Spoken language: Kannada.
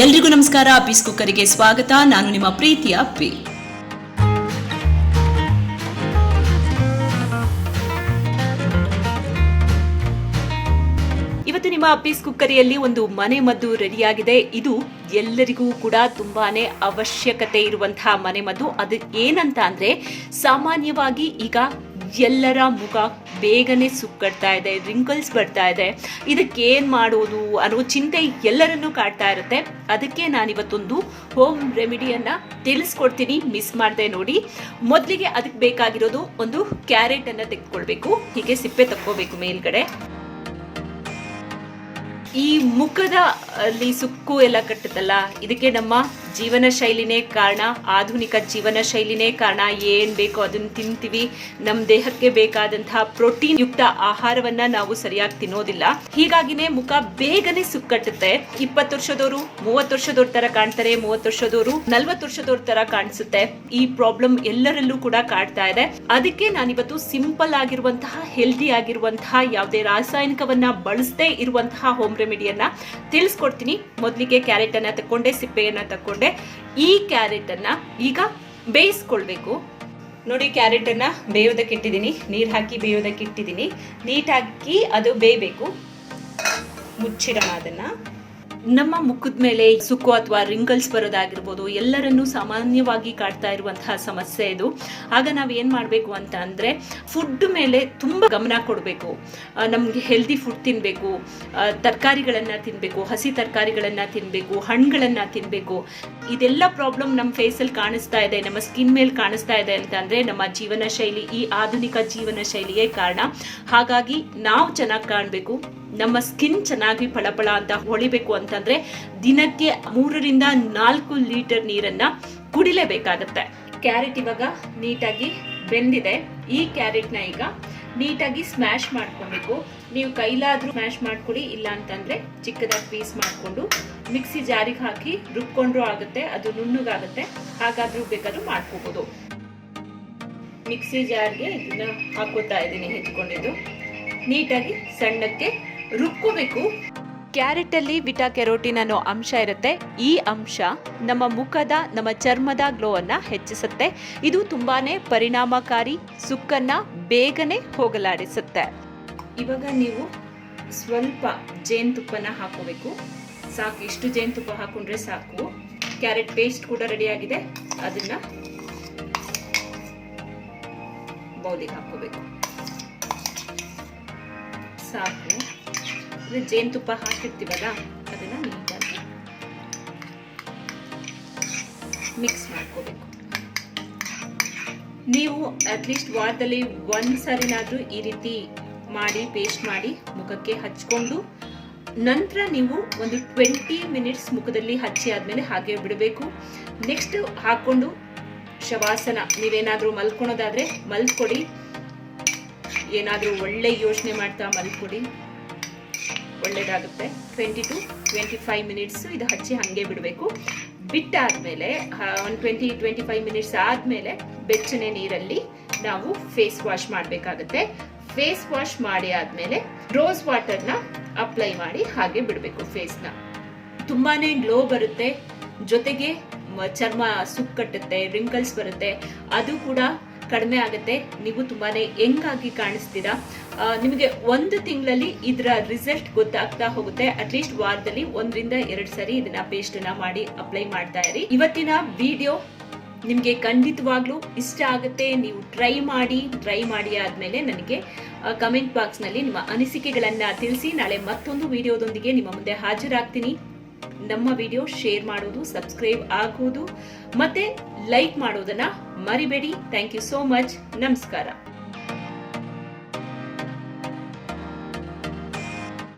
ಎಲ್ರಿಗೂ ನಮಸ್ಕಾರ. ಪೀಸ್ ಕುಕ್ಕರಿಗೆ ಸ್ವಾಗತ. ನಾನು ನಿಮ್ಮ ಪ್ರೀತಿಯ ಪಿ. ಇವತ್ತು ನಿಮ್ಮ ಪೀಸ್ ಕುಕ್ಕರಿಯಲ್ಲಿ ಒಂದು ಮನೆ ಮದ್ದು ರೆಡಿಯಾಗಿದೆ. ಇದು ಎಲ್ಲರಿಗೂ ಕೂಡ ತುಂಬಾನೇ ಅವಶ್ಯಕತೆ ಇರುವಂತಹ ಮನೆ ಮದ್ದು. ಅದು ಏನಂತ ಅಂದ್ರೆ ಸಾಮಾನ್ಯವಾಗಿ ಈಗ ಎಲ್ಲರ ಮುಖ ಬೇಗನೆ ಸುಕ್ಕಡ್ತಾ ಇದೆ ರಿಂಕಲ್ಸ್ ಬರ್ತಾ ಇದೆ. ಇದಕ್ಕೆ ಏನು ಮಾಡೋದು ಅನ್ನೋ ಚಿಂತೆ ಎಲ್ಲರನ್ನೂ ಕಾಡ್ತಾ ಇರುತ್ತೆ. ಅದಕ್ಕೆ ನಾನಿವತ್ತೊಂದು ಹೋಮ್ ರೆಮಿಡಿಯನ್ನು ತಿಳಿಸ್ಕೊಡ್ತೀನಿ ಮಿಸ್ ಮಾಡಿದೆ ನೋಡಿ. ಮೊದಲಿಗೆ ಅದಕ್ಕೆ ಬೇಕಾಗಿರೋದು ಒಂದು ಕ್ಯಾರೆಟನ್ನು ತೆಗೆದುಕೊಳ್ಬೇಕು. ಹೀಗೆ ಸಿಪ್ಪೆ ತಕ್ಕೋಬೇಕು ಮೇಲ್ಗಡೆ. ಈ ಮುಖದ ಅಲ್ಲಿ ಸುಕ್ಕು ಎಲ್ಲ ಕಟ್ಟುತ್ತಲ್ಲ, ಇದಕ್ಕೆ ನಮ್ಮ ಜೀವನ ಶೈಲಿನೇ ಕಾರಣ, ಆಧುನಿಕ ಜೀವನ ಶೈಲಿನೇ ಕಾರಣ. ಏನ್ ಬೇಕೋ ಅದನ್ನ ತಿಂತೀವಿ. ನಮ್ಮ ದೇಹಕ್ಕೆ ಬೇಕಾದಂತಹ ಪ್ರೋಟೀನ್ ಯುಕ್ತ ಆಹಾರವನ್ನ ನಾವು ಸರಿಯಾಗಿ ತಿನ್ನೋದಿಲ್ಲ. ಹೀಗಾಗಿನೇ ಮುಖ ಬೇಗನೆ ಸುಕ್ಕಟ್ಟುತ್ತೆ. ಇಪ್ಪತ್ತು ವರ್ಷದವರು ಮೂವತ್ ವರ್ಷದವ್ರ ತರ ಕಾಣ್ತಾರೆ ಮೂವತ್ ವರ್ಷದವರು ನಲ್ವತ್ತು ವರ್ಷದವ್ರ ತರ ಕಾಣಿಸುತ್ತೆ. ಈ ಪ್ರಾಬ್ಲಮ್ ಎಲ್ಲರಲ್ಲೂ ಕೂಡ ಕಾಡ್ತಾ ಇದೆ. ಅದಕ್ಕೆ ನಾನಿವತ್ತು ಸಿಂಪಲ್ ಆಗಿರುವಂತಹ, ಹೆಲ್ದಿ ಆಗಿರುವಂತಹ, ಯಾವುದೇ ರಾಸಾಯನಿಕವನ್ನ ಬಳಸದೇ ಇರುವಂತಹ ಹೋಮ್ ರೆಮಿಡಿಯನ್ನ ತಿಳಿಸ್ಕೊಡ್ತೀನಿ ಮೊದಲಿಗೆ ಕ್ಯಾರೆಟನ್ನು ತಕ್ಕೊಂಡೆ, ಸಿಪ್ಪೆಯನ್ನ ತಕೊಂಡೆ ಈ ಕ್ಯಾರೆಟನ್ನು ಈಗ ಬೇಯಿಸ್ಕೊಳ್ಬೇಕು. ನೋಡಿ, ಕ್ಯಾರೆಟನ್ನು ಬೇಯೋದಕ್ಕೆ ಇಟ್ಟಿದ್ದೀನಿ. ನೀರು ಹಾಕಿ ಬೇಯೋದಕ್ಕೆ ಇಟ್ಟಿದ್ದೀನಿ. ನೀಟಾಗಿ ಅದು ಬೇಯಬೇಕು. ಮುಚ್ಚಿಡೋಣ ಅದನ್ನ. ನಮ್ಮ ಮುಖದ ಮೇಲೆ ಸುಕ್ಕು ಅಥವಾ ರಿಂಕಲ್ಸ್ ಬರೋದಾಗಿರ್ಬೋದು, ಎಲ್ಲರನ್ನೂ ಸಾಮಾನ್ಯವಾಗಿ ಕಾಡ್ತಾ ಇರುವಂತಹ ಸಮಸ್ಯೆ ಇದು. ಆಗ ನಾವು ಏನು ಮಾಡಬೇಕು ಅಂತ ಅಂದರೆ ಫುಡ್ ಮೇಲೆ ತುಂಬ ಗಮನ ಕೊಡಬೇಕು. ನಮಗೆ ಹೆಲ್ದಿ ಫುಡ್ ತಿನ್ನಬೇಕು ತರಕಾರಿಗಳನ್ನು ತಿನ್ನಬೇಕು ಹಸಿ ತರಕಾರಿಗಳನ್ನು ತಿನ್ನಬೇಕು ಹಣ್ಣುಗಳನ್ನು ತಿನ್ನಬೇಕು ಇದೆಲ್ಲ ಪ್ರಾಬ್ಲಮ್ ನಮ್ಮ ಫೇಸಲ್ಲಿ ಕಾಣಿಸ್ತಾ ಇದೆ, ನಮ್ಮ ಸ್ಕಿನ್ ಮೇಲೆ ಕಾಣಿಸ್ತಾ ಇದೆ ಅಂತ ಅಂದರೆ, ನಮ್ಮ ಜೀವನ ಶೈಲಿ ಈ ಆಧುನಿಕ ಜೀವನ ಶೈಲಿಯೇ ಕಾರಣ. ಹಾಗಾಗಿ ನಾವು ಚೆನ್ನಾಗಿ ಕಾಣಬೇಕು. ನಮ್ಮ ಸ್ಕಿನ್ ಚೆನ್ನಾಗಿ ಫಳಫಳ ಅಂತ ಹೊಳಿಬೇಕು ಅಂತಂದ್ರೆ ದಿನಕ್ಕೆ ಮೂರರಿಂದ ನಾಲ್ಕು ಲೀಟರ್ ನೀರನ್ನ ಕುಡಿಲೇಬೇಕಾಗತ್ತೆ. ಕ್ಯಾರೆಟ್ ಇವಾಗ ನೀಟಾಗಿ ಬೆಂದಿದೆ. ಈ ಕ್ಯಾರೆಟ್ನ ಈಗ ನೀಟಾಗಿ ಸ್ಮ್ಯಾಶ್ ಮಾಡ್ಕೊಬೇಕು. ನೀವು ಕೈಲಾದ್ರೂ ಸ್ಮ್ಯಾಶ್ ಮಾಡ್ಕೊಡಿ, ಇಲ್ಲ ಅಂತಂದ್ರೆ ಚಿಕ್ಕದಾಗಿ ಪೀಸ್ ಮಾಡಿಕೊಂಡು ಮಿಕ್ಸಿ ಜಾರಿಗೆ ಹಾಕಿ ರುಬ್ಕೊಂಡ್ರೂ ಆಗುತ್ತೆ, ಅದು ನುಣ್ಣಗಾಗುತ್ತೆ. ಹಾಗಾದ್ರೂ ಬೇಕಾದ್ರೂ ಮಾಡ್ಕೋಬಹುದು ಮಿಕ್ಸಿ ಜಾರ್ಗೆ ಇದನ್ನ ಹಾಕೋತಾ ಇದ್ದೀನಿ ಹೆಚ್ಕೊಂಡಿದ್ದು ನೀಟಾಗಿ ಸಣ್ಣಕ್ಕೆ ರುಬ್ಕೋಬೇಕು. ಕ್ಯಾರೆಟ್ ಅಲ್ಲಿ ವಿಟಾ ಕೆರೋಟಿನ್ ಅನ್ನೋ ಅಂಶ ಇರುತ್ತೆ. ಈ ಅಂಶ ನಮ್ಮ ಮುಖದ, ನಮ್ಮ ಚರ್ಮದ ಗ್ಲೋ ಅನ್ನ ಹೆಚ್ಚಿಸುತ್ತೆ. ಇದು ತುಂಬಾನೇ ಪರಿಣಾಮಕಾರಿ, ಸುಕ್ಕನ್ನ ಬೇಗನೆ ಹೋಗಲಾಡಿಸುತ್ತೆ. ಇವಾಗ ನೀವು ಸ್ವಲ್ಪ ಜೇನುತುಪ್ಪನ ಹಾಕೋಬೇಕು ಸಾಕು, ಇಷ್ಟು ಜೇನುತುಪ್ಪ ಹಾಕೊಂಡ್ರೆ ಸಾಕು. ಕ್ಯಾರೆಟ್ ಪೇಸ್ಟ್ ಕೂಡ ರೆಡಿ ಆಗಿದೆ ಅದನ್ನ ಬೌಲಿಗೆ ಹಾಕೋಬೇಕು ಸಾಕು. ಅಂದ್ರೆ ಜೇನುತುಪ್ಪ ಹಾಕಿರ್ತೀವಲ್ಲ, ಅದನ್ನ ನೀಟಾಗಿ ಮಿಕ್ಸ್ ಮಾಡ್ಕೋಬೇಕು. ನೀವು ಅಟ್ಲೀಸ್ಟ್ ವಾರದಲ್ಲಿ ಒಂದ್ ಸರಿನಾದ್ರೂ ಈ ರೀತಿ ಮಾಡಿ ಪೇಸ್ಟ್ ಮಾಡಿ ಮುಖಕ್ಕೆ ಹಚ್ಕೊಂಡು, ನಂತರ ನೀವು ಒಂದು ಟ್ವೆಂಟಿ ಮಿನಿಟ್ಸ್ ಮುಖದಲ್ಲಿ ಹಚ್ಚಿ ಆದ್ಮೇಲೆ ಹಾಗೆ ಬಿಡಬೇಕು. ನೆಕ್ಸ್ಟ್ ಹಾಕ್ಕೊಂಡು ಶವಾಸನ ನೀವೇನಾದ್ರೂ ಮಲ್ಕೊಳೋದಾದ್ರೆ ಮಲ್ಕೊಡಿ. ಏನಾದರೂ ಒಳ್ಳೆ ಯೋಚನೆ ಮಾಡ್ತಾ ಮಲ್ಕೊಡಿ. ಒಳ್ಳೇದಾಗುತ್ತೆ. Twenty to twenty five minutes ಇದು ಹಚ್ಚಿ ಹಾಗೆ ಬಿಡಬೇಕು. ಬಿಟ್ಟಾದಮೇಲೆ ಒಂದು ಟ್ವೆಂಟಿ ಟ್ವೆಂಟಿ ಫೈವ್ ಮಿನಿಟ್ಸ್ ಆದಮೇಲೆ ಬೆಚ್ಚನೆ ನೀರಲ್ಲಿ ನಾವು ಫೇಸ್ ವಾಶ್ ಮಾಡಬೇಕಾಗುತ್ತೆ. ಫೇಸ್ ವಾಶ್ ಮಾಡಿ ಆದಮೇಲೆ ರೋಸ್ ವಾಟರ್ನ ಅಪ್ಲೈ ಮಾಡಿ ಹಾಗೆ ಬಿಡಬೇಕು ಫೇಸ್ನ ತುಂಬಾ ಗ್ಲೋ ಬರುತ್ತೆ. ಜೊತೆಗೆ ಚರ್ಮ ಸುಕ್ಕಟ್ಟುತ್ತೆ ರಿಂಕಲ್ಸ್ ಬರುತ್ತೆ. ಅದು ಕೂಡ ಕಡಿಮೆ ಆಗುತ್ತೆ. ನೀವು ತುಂಬಾನೇ ಯಂಗಾಗಿ ಕಾಣಿಸ್ತೀರಾ. ನಿಮಗೆ ಒಂದು ತಿಂಗಳಲ್ಲಿ ಇದರ ರಿಸಲ್ಟ್ ಗೊತ್ತಾಗ್ತಾ ಹೋಗುತ್ತೆ. ಅಟ್ಲೀಸ್ಟ್ ವಾರದಲ್ಲಿ ಒಂದರಿಂದ ಎರಡು ಸರಿ ಇದನ್ನ ಪೇಸ್ಟ್ ಅನ್ನ ಮಾಡಿ ಅಪ್ಲೈ ಮಾಡ್ತಾ ಇರಿ. ಇವತ್ತಿನ ವಿಡಿಯೋ ನಿಮಗೆ ಖಂಡಿತವಾಗ್ಲೂ ಇಷ್ಟ ಆಗುತ್ತೆ. ನೀವು ಟ್ರೈ ಮಾಡಿ ಟ್ರೈ ಮಾಡಿ ಆದ್ಮೇಲೆ ನನಗೆ ಕಮೆಂಟ್ ಬಾಕ್ಸ್ನಲ್ಲಿ ನಿಮ್ಮ ಅನಿಸಿಕೆಗಳನ್ನು ತಿಳಿಸಿ. ನಾಳೆ ಮತ್ತೊಂದು ವಿಡಿಯೋದೊಂದಿಗೆ ನಿಮ್ಮ ಮುಂದೆ ಹಾಜರಾಗ್ತೀನಿ. ನಮ್ಮ ವಿಡಿಯೋ ಶೇರ್ ಮಾಡೋದು, ಸಬ್ಸ್ಕ್ರೈಬ್ ಆಗೋದು, ಮತ್ತೆ ಲೈಕ್ ಮಾಡೋದನ್ನ ಮರಿಬೇಡಿ. ಥ್ಯಾಂಕ್ ಯು ಸೋ ಮಚ್ ನಮಸ್ಕಾರ.